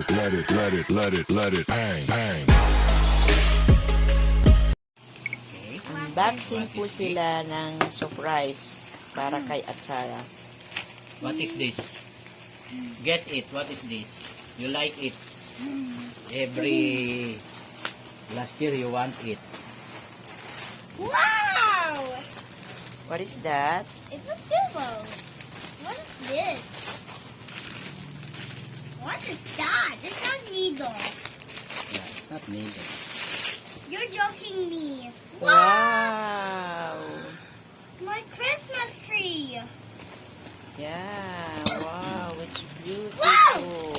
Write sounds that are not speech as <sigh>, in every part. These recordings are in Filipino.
it, let it, let it, let it, let it bang, bang. Okay. Unboxing po sila ng surprise para kay Atara. What is this? Guess it. What is this? You like it? Every last year you want it. Wow! What is that? It's a pillow. What is this? What is that? It's not needle. Yeah, it's not needle. You're joking me. Wow! My Christmas tree. Yeah, wow, it's beautiful. Wow!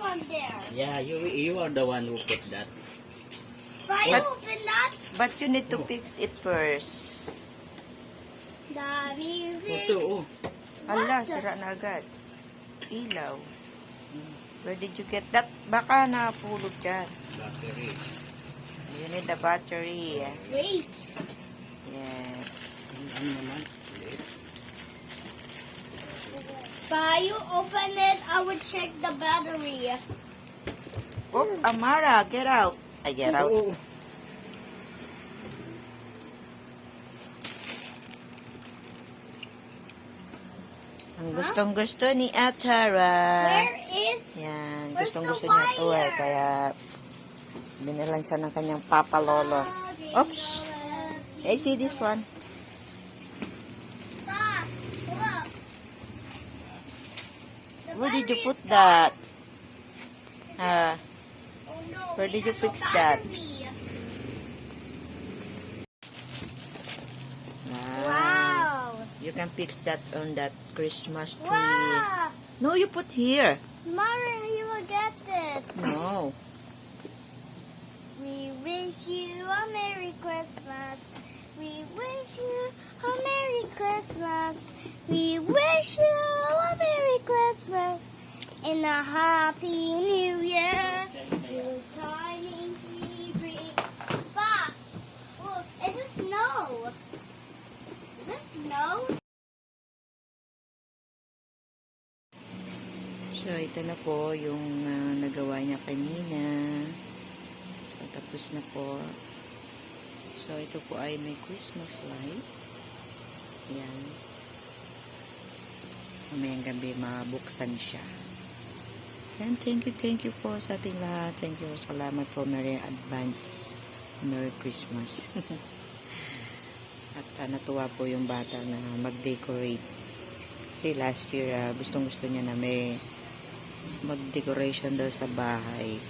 On there. Yeah, you you are the one who put that. Try What? open that. But you need to fix it first. The music. Ito, oh. Ala, sira na agad. Ilaw. Where did you get that? Baka napulot dyan. Battery. You need the battery. Wait. Yes. Ano naman? You open it, I would check the battery. Oh, Amara, get out. I get out. Oo. Ang gustong gusto ni Atara. Where is? Yan, Where's gustong gusto niya ito eh. Kaya, binalan siya ng kanyang papa lolo. Oops. Hey, see this one? Where did you put that? Oh. Where did you fix that? wow. You can fix that on that Christmas tree. Wow. No, you put here. Mara, you will get it. No. We wish you a Merry Christmas. We wish you a Merry Christmas. We wish you a Merry Christmas and a Happy New Year. Good tidings we bring. Pa, look, it's snow. Is it snow? So, ito na po yung ah, nagawa niya kanina. So, tapos na po. So, ito po ay may Christmas light. Ayan. Mamayang gabi mabuksan siya. And thank you, thank you po sa ating lahat. Thank you. Salamat po. Merry advance. Merry Christmas. <laughs> At ah, natuwa po yung bata na mag-decorate. Kasi last year, ah, gustong gusto niya na may mag-decoration daw sa bahay.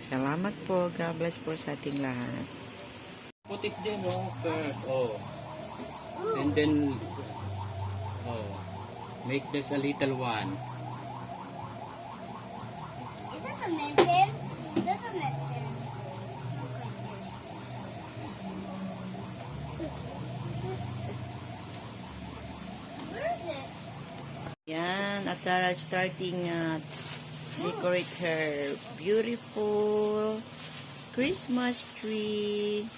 Salamat po. God bless po sa ating lahat. Put it there, oh, first. Oh. And then, oh, make this a little one. Is that a mitten? Is that a mitten? Look like this. Where is it? Yan, at Tara starting uh, decorate her beautiful Christmas tree.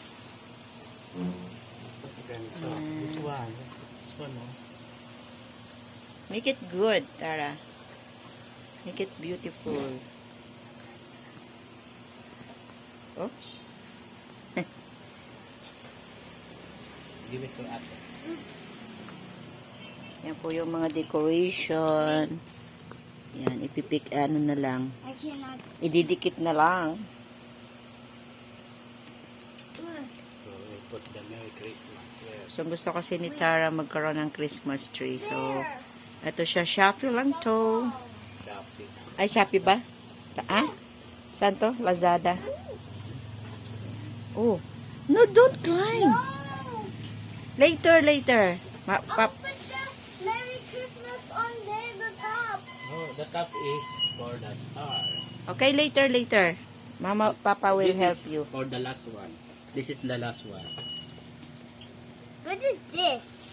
Ganito. This one. This one, oh. Make it good, Tara. Make it beautiful. Oops. <laughs> Give it to ate. Yan po yung mga decoration. Yan, ipipik ano na lang. Ididikit na lang. So, we put the Merry Christmas there. So, gusto kasi ni Tara magkaroon ng Christmas tree. So. Ito siya. Shopee lang to. Ay, Shopee ba? Ah? Saan to? Lazada. Oh. No, don't climb. No. Later, later. Ma I'll pap put the Merry Christmas on there, the top. Oh, the top is for the star. okay, later, later. Mama, Papa will This help is you. For the last one. This is the last one. What is this?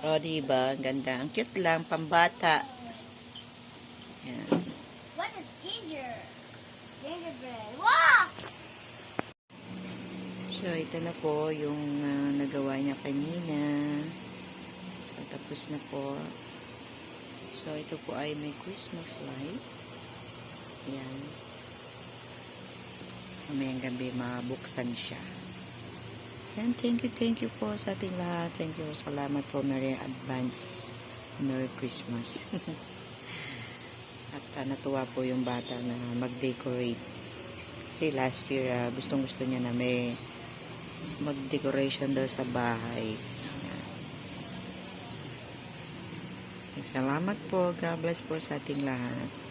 O, diba? Ang ganda. Ang cute lang, pambata. Yan. What is ginger? Gingerbread. Wow! So, ito na po yung ah, nagawa niya kanina. So, tapos na po. So, ito po ay may Christmas light. Yan. Mamayang gabi, mabuksan siya. And thank you, thank you po sa ating lahat. Thank you. Salamat po. Merry advance. Merry Christmas. <laughs> At ah, natuwa po yung bata na mag-decorate. Kasi last year, ah, gustong gusto niya na may mag-decoration daw sa bahay. Salamat po. God bless po sa ating lahat.